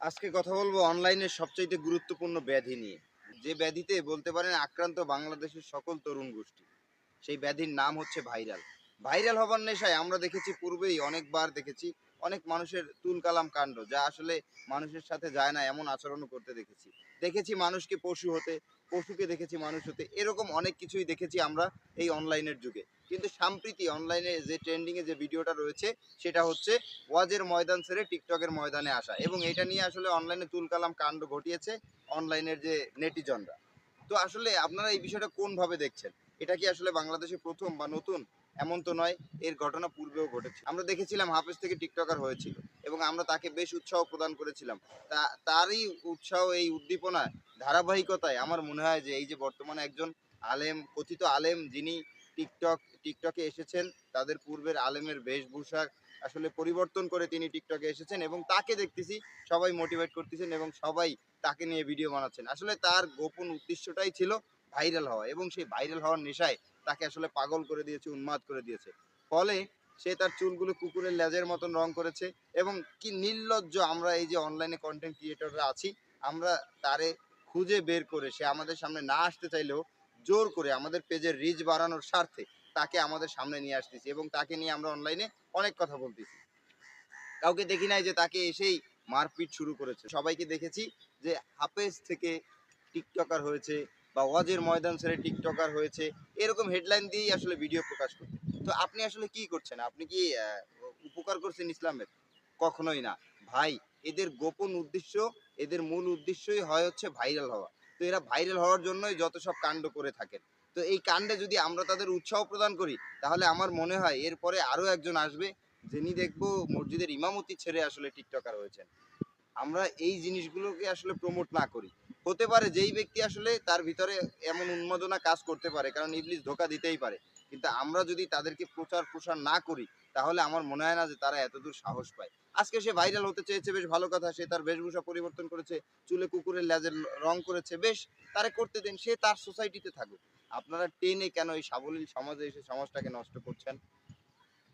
আজকে কথা বলব অনলাইনের সবচাইতে গুরুত্বপূর্ণ ব্যাধি নিয়ে। যে ব্যাধিতে বলতে পারেন আক্রান্ত বাংলাদেশের সকল তরুণ গোষ্ঠী, সেই ব্যাধির নাম হচ্ছে ভাইরাল। ভাইরাল হবার নেশায় আমরা দেখেছি, পূর্বেই অনেকবার দেখেছি অনেক মানুষের তুলকালাম কাণ্ড, যা আসলে মানুষের সাথে যায় না, এমন আচরণও করতে দেখেছি। দেখেছি মানুষকে পশু হতে, পশুকে দেখেছি মানুষ হতে, এরকম অনেক কিছুই দেখেছি আমরা এই অনলাইনের যুগে। কিন্তু সাম্প্রতি অনলাইনে যে ট্রেন্ডিংয়ে যে ভিডিওটা রয়েছে, সেটা হচ্ছে ওয়াজের ময়দান ছেড়ে টিকটকের ময়দানে আসা এবং এটা নিয়ে আসলে অনলাইনে তুলকালাম কাণ্ড ঘটিয়েছে অনলাইনের যে নেটিজনরা। তো আসলে আপনারা এই বিষয়টা কোনভাবে দেখছেন? এটা কি আসলে বাংলাদেশে প্রথম বা নতুন? এমন তো নয়, এর ঘটনা পূর্বেও ঘটেছে। আমরা দেখেছিলাম হাফেজ থেকে টিকটকার হয়েছিল এবং আমরা তাকে বেশ উৎসাহ প্রদান করেছিলাম। তা, তারই উৎসাহ এই উদ্দীপনা ধারাবাহিকতায় আমার মনে হয় যে এই যে বর্তমানে একজন আলেম, কথিত আলেম যিনি টিকটক, টিকটকে এসেছেন, তাদের পূর্বের আলেমের বেশভূষা আসলে পরিবর্তন করে তিনি টিকটকে এসেছেন এবং তাকে দেখতেছি, সবাই মোটিভেট করতেছেন এবং সবাই তাকে নিয়ে ভিডিও বানাচ্ছেন। আসলে তার গোপন উদ্দেশ্যটাই ছিল ভাইরাল হওয়া এবং সেই ভাইরাল হওয়ার নেশায় তাকে আসলে পাগল করে দিয়েছে, উন্মাদ করে দিয়েছে। ফলে সে তার চুলগুলো কুকুরের লেজের মতন রং করেছে এবং কি নির্লজ্জ আমরা এই যে অনলাইনে কন্টেন্ট ক্রিয়েটররা আছি, আমরা তারে খুঁজে বের করে সে আমাদের সামনে না আসতে চাইলেও জোর করে আমাদের পেজের রিচ বাড়ানোর স্বার্থে তাকে আমাদের সামনে নিয়ে আসতেছি এবং তাকে নিয়ে আমরা অনলাইনে অনেক কথা বলতেছি। কাউকে দেখি নাই যে তাকে এসেই মারপিট শুরু করেছে। সবাইকে দেখেছি যে হাফেজ থেকে টিকটকার হয়েছে বা ওয়াজের ময়দান ছেড়ে টিকটকার হয়েছে, এরকম হেডলাইন দিয়েই আসলে ভিডিও প্রকাশ করতে। তো আপনি আসলে কি করছেন? আপনি কি উপকার করছেন ইসলামের? কখনোই না। ভাই, এদের গোপন উদ্দেশ্য, এদের মূল উদ্দেশ্যই হয় হচ্ছে ভাইরাল হওয়া। তো এরা ভাইরাল হওয়ার জন্যই যত সব কাণ্ড করে থাকেন। তো এই কাণ্ডে যদি আমরা তাদের উৎসাহ প্রদান করি, তাহলে আমার মনে হয় এরপরে আরও একজন আসবে, যিনি দেখব মসজিদের ইমামতি ছেড়ে আসলে টিকটকার হয়েছেন। আমরা এই জিনিসগুলোকে আসলে প্রমোট না করি। হতে পারে যেই ব্যক্তি আসলে তার ভিতরে এমন উন্মাদনা কাজ করতে পারে, কারণ ইবলিশ ধোকা দিতেই পারে। কিন্তু আমরা যদি তাদেরকে প্রচার প্রসার না করি, তাহলে আমার মনে হয় না যে তারা এতদূর সাহস পায়। আজকে সে ভাইরাল হতে চেয়েছে, বেশ ভালো কথা, সে তার বেশভূষা পরিবর্তন করেছে, চুলে কুকুরের লেজের রং করেছে, বেশ, তারে করতে দিন, সে তার সোসাইটিতে থাকুক। আপনারা টেনে কেন এই সাবলীল সমাজে এসে সমাজটাকে নষ্ট করছেন?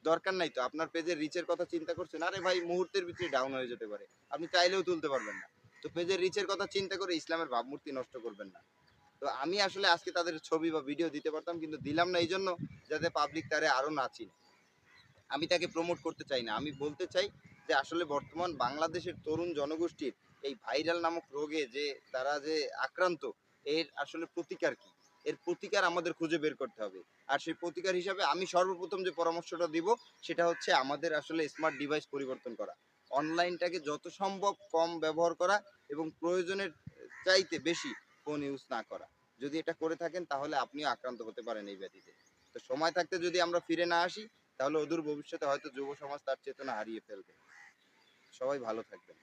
দরকার নাই তো, আপনার পেজের রিচের কথা চিন্তা করছেন, আরে ভাই, মুহূর্তের ভিতরে ডাউন হয়ে যেতে পারে। আপনি চাইলেও তুলতে পারবেন না। তো পেজের রিচের কথা চিন্তা করে ইসলামের ভাবমূর্তি নষ্ট করবেন না। তো আমি আসলে আজকে তাদের ছবি বা ভিডিও দিতে পারতাম, কিন্তু দিলাম না এই জন্য যাতে পাবলিক তারে আরও না চিনে। আমি তাকে প্রমোট করতে চাই না। আমি বলতে চাই যে আসলে বর্তমান বাংলাদেশের তরুণ জনগোষ্ঠীর এই ভাইরাল নামক রোগে যে তারা যে আক্রান্ত, এর আসলে প্রতিকার কি? এর প্রতিকার আমাদের খুঁজে বের করতে হবে। আর সেই প্রতিকার হিসাবে আমি সর্বপ্রথম যে পরামর্শটা দিব, সেটা হচ্ছে আমাদের আসলে স্মার্ট ডিভাইস পরিবর্তন করা। অনলাইনটাকে যত সম্ভব কম ব্যবহার করা এবং প্রয়োজনের চাইতে বেশি ফোন ইউজ না করা। যদি এটা করে থাকেন, তাহলে আপনিও আক্রান্ত হতে পারেন এই ব্যাধিতে। তো সময় থাকতে যদি আমরা ফিরে না আসি, তাহলে অদূর ভবিষ্যতে হয়তো যুব সমাজ তার চেতনা হারিয়ে ফেলবে। সবাই ভালো থাকবেন।